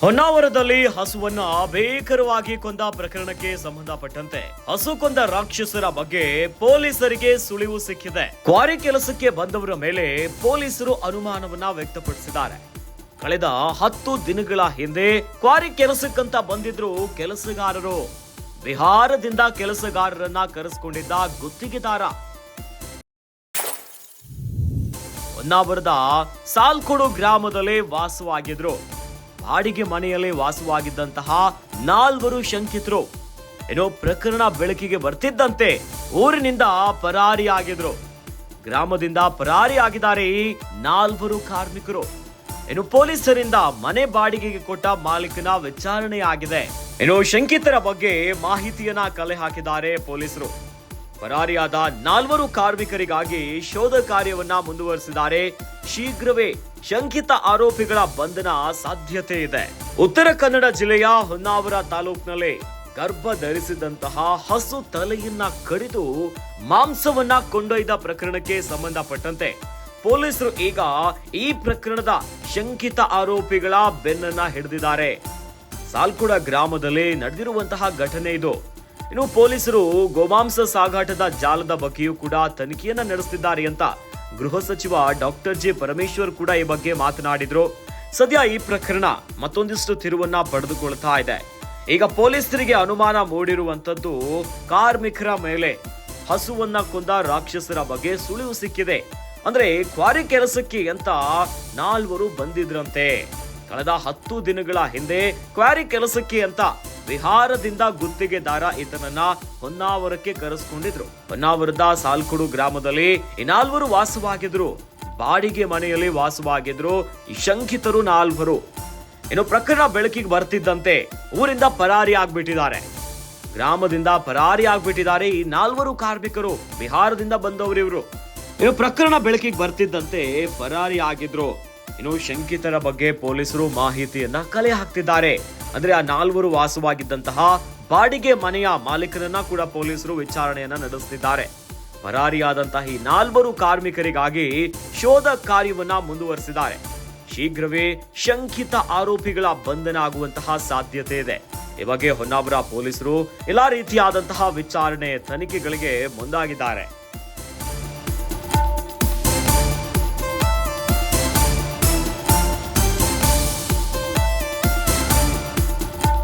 ಹೊನ್ನಾವರದಲ್ಲಿ ಹಸುವನ್ನ ಅಭೇಕರವಾಗಿ ಕೊಂದ ಪ್ರಕರಣಕ್ಕೆ ಸಂಬಂಧಪಟ್ಟಂತೆ ಹಸು ಕೊಂದ ರಾಕ್ಷಸರ ಬಗ್ಗೆ ಪೊಲೀಸರಿಗೆ ಸುಳಿವು ಸಿಕ್ಕಿದೆ. ಕ್ವಾರಿ ಕೆಲಸಕ್ಕೆ ಬಂದವರ ಮೇಲೆ ಪೊಲೀಸರು ಅನುಮಾನವನ್ನ ವ್ಯಕ್ತಪಡಿಸಿದ್ದಾರೆ. ಕಳೆದ ಹತ್ತು ದಿನಗಳ ಹಿಂದೆ ಕ್ವಾರಿ ಕೆಲಸಕ್ಕಂತ ಬಂದಿದ್ರು ಕೆಲಸಗಾರರು. ಬಿಹಾರದಿಂದ ಕೆಲಸಗಾರರನ್ನ ಕರೆಸಿಕೊಂಡಿದ್ದ ಗುತ್ತಿಗೆದಾರ. ಹೊನ್ನಾವರದ ಸಾಲ್ಕೊಡು ಗ್ರಾಮದಲ್ಲಿ ವಾಸವಾಗಿದ್ರು. ಬಾಡಿಗೆ ಮನೆಯಲ್ಲೇ ವಾಸವಾಗಿದ್ದಂತಹ ನಾಲ್ವರು ಶಂಕಿತರು. ಏನೋ ಪ್ರಕರಣ ಬೆಳಕಿಗೆ ಬರ್ತಿದ್ದಂತೆ ಊರಿನಿಂದ ಪರಾರಿಯಾಗಿದ್ರು. ಗ್ರಾಮದಿಂದ ಪರಾರಿಯಾಗಿದ್ದಾರೆ ಈ ನಾಲ್ವರು ಕಾರ್ಮಿಕರು. ಇನ್ನು ಪೊಲೀಸರಿಂದ ಮನೆ ಬಾಡಿಗೆಗೆ ಕೊಟ್ಟ ಮಾಲೀಕನ ವಿಚಾರಣೆ ಆಗಿದೆ ಇನ್ನು ಶಂಕಿತರ ಬಗ್ಗೆ ಮಾಹಿತಿಯನ್ನ ಕಲೆ ಹಾಕಿದ್ದಾರೆ ಪೊಲೀಸರು. ಪರಾರಿಯಾದ ನಾಲ್ವರು ಕಾರ್ಮಿಕರಿಗಾಗಿ ಶೋಧ ಕಾರ್ಯವನ್ನ ಮುಂದುವರಿಸಿದ್ದಾರೆ. ಶೀಘ್ರವೇ ಶಂಕಿತ ಆರೋಪಿಗಳ ಬಂಧನ ಸಾಧ್ಯತೆ ಇದೆ. ಉತ್ತರ ಕನ್ನಡ ಜಿಲ್ಲೆಯ ಹೊನ್ನಾವರ ತಾಲೂಕಿನಲ್ಲಿ ಗರ್ಭ ಧರಿಸಿದಂತಹ ಹಸು ತಲೆಯನ್ನ ಕಡಿದು ಮಾಂಸವನ್ನ ಕೊಂಡೊಯ್ದ ಪ್ರಕರಣಕ್ಕೆ ಸಂಬಂಧಪಟ್ಟಂತೆ ಪೊಲೀಸರು ಈಗ ಈ ಪ್ರಕರಣದ ಶಂಕಿತ ಆರೋಪಿಗಳ ಬೆನ್ನನ್ನ ಹಿಡಿದಿದ್ದಾರೆ. ಸಾಲ್ಕುಡ ಗ್ರಾಮದಲ್ಲಿ ನಡೆದಿರುವಂತಹ ಘಟನೆ ಇದು. ಇನ್ನು ಪೊಲೀಸರು ಗೋಮಾಂಸ ಸಾಗಾಟದ ಜಾಲದ ಬಗ್ಗೆಯೂ ಕೂಡ ತನಿಖೆಯನ್ನ ನಡೆಸುತ್ತಿದ್ದಾರೆ ಅಂತ ಗೃಹ ಸಚಿವ ಡಾಕ್ಟರ್ ಜಿ ಪರಮೇಶ್ವರ್ ಕೂಡ ಈ ಬಗ್ಗೆ ಮಾತನಾಡಿದ್ರು. ಸದ್ಯ ಈ ಪ್ರಕರಣ ಮತ್ತೊಂದಿಷ್ಟು ತಿರುವನ್ನ ಪಡೆದುಕೊಳ್ತಾ ಇದೆ. ಈಗ ಪೊಲೀಸರಿಗೆ ಅನುಮಾನ ಮೂಡಿರುವಂತದ್ದು ಕಾರ್ಮಿಕರ ಮೇಲೆ ಹಸುವನ್ನ ಕೊಂದ ರಾಕ್ಷಸರ ಬಗ್ಗೆ ಸುಳಿವು ಸಿಕ್ಕಿದೆ. ಅಂದ್ರೆ ಕ್ವಾರಿ ಕೆಲಸಕ್ಕೆ ಅಂತ ನಾಲ್ವರು ಬಂದಿದ್ರಂತೆ. ಕಳೆದ ಹತ್ತು ದಿನಗಳ ಹಿಂದೆ ಕ್ವಾರಿ ಕೆಲಸಕ್ಕೆ ಅಂತ ಬಿಹಾರದಿಂದ ಗುತ್ತಿಗೆದಾರ ಈತನನ್ನ ಹೊನ್ನಾವರಕ್ಕೆ ಕರೆಸ್ಕೊಂಡಿದ್ರು. ಹೊನ್ನಾವರದ ಸಾಲ್ಕುಡು ಗ್ರಾಮದಲ್ಲಿ ಇನ್ನಾಲ್ವರು ನಾಲ್ವರು ವಾಸವಾಗಿದ್ರು. ಬಾಡಿಗೆ ಮನೆಯಲ್ಲಿ ವಾಸವಾಗಿದ್ರು. ಈ ಶಂಕಿತರು ನಾಲ್ವರು. ಇನ್ನು ಪ್ರಕರಣ ಬೆಳಕಿಗೆ ಬರ್ತಿದ್ದಂತೆ ಊರಿಂದ ಪರಾರಿ ಆಗ್ಬಿಟ್ಟಿದ್ದಾರೆ. ಗ್ರಾಮದಿಂದ ಪರಾರಿ ಆಗ್ಬಿಟ್ಟಿದ್ದಾರೆ ಈ ನಾಲ್ವರು ಕಾರ್ಮಿಕರು. ಬಿಹಾರದಿಂದ ಬಂದವರು ಇವರು ಇನ್ನು ಪ್ರಕರಣ ಬೆಳಕಿಗೆ ಬರ್ತಿದ್ದಂತೆ ಪರಾರಿ ಆಗಿದ್ರು. ಇನ್ನು ಶಂಕಿತರ ಬಗ್ಗೆ ಪೊಲೀಸರು ಮಾಹಿತಿಯನ್ನ ಕಲೆ ಹಾಕ್ತಿದ್ದಾರೆ. ಅಂದ್ರೆ ಆ ನಾಲ್ವರು ವಾಸವಾಗಿದ್ದಂತಹ ಬಾಡಿಗೆ ಮನೆಯ ಮಾಲೀಕರನ್ನ ಕೂಡ ಪೊಲೀಸರು ವಿಚಾರಣೆಯನ್ನ ನಡೆಸುತ್ತಿದ್ದಾರೆ ಪರಾರಿಯಾದಂತಹ ಈ ನಾಲ್ವರು ಕಾರ್ಮಿಕರಿಗಾಗಿ ಶೋಧ ಕಾರ್ಯವನ್ನ ಮುಂದುವರಿಸಿದ್ದಾರೆ. ಶೀಘ್ರವೇ ಶಂಕಿತ ಆರೋಪಿಗಳ ಬಂಧನ ಆಗುವಂತಹ ಸಾಧ್ಯತೆ ಇದೆ. ಈ ಬಗ್ಗೆ ಹೊನ್ನಾವರ ಪೊಲೀಸರು ಎಲ್ಲಾ ರೀತಿಯಾದಂತಹ ವಿಚಾರಣೆ ತನಿಖೆಗಳಿಗೆ ಮುಂದಾಗಿದ್ದಾರೆ.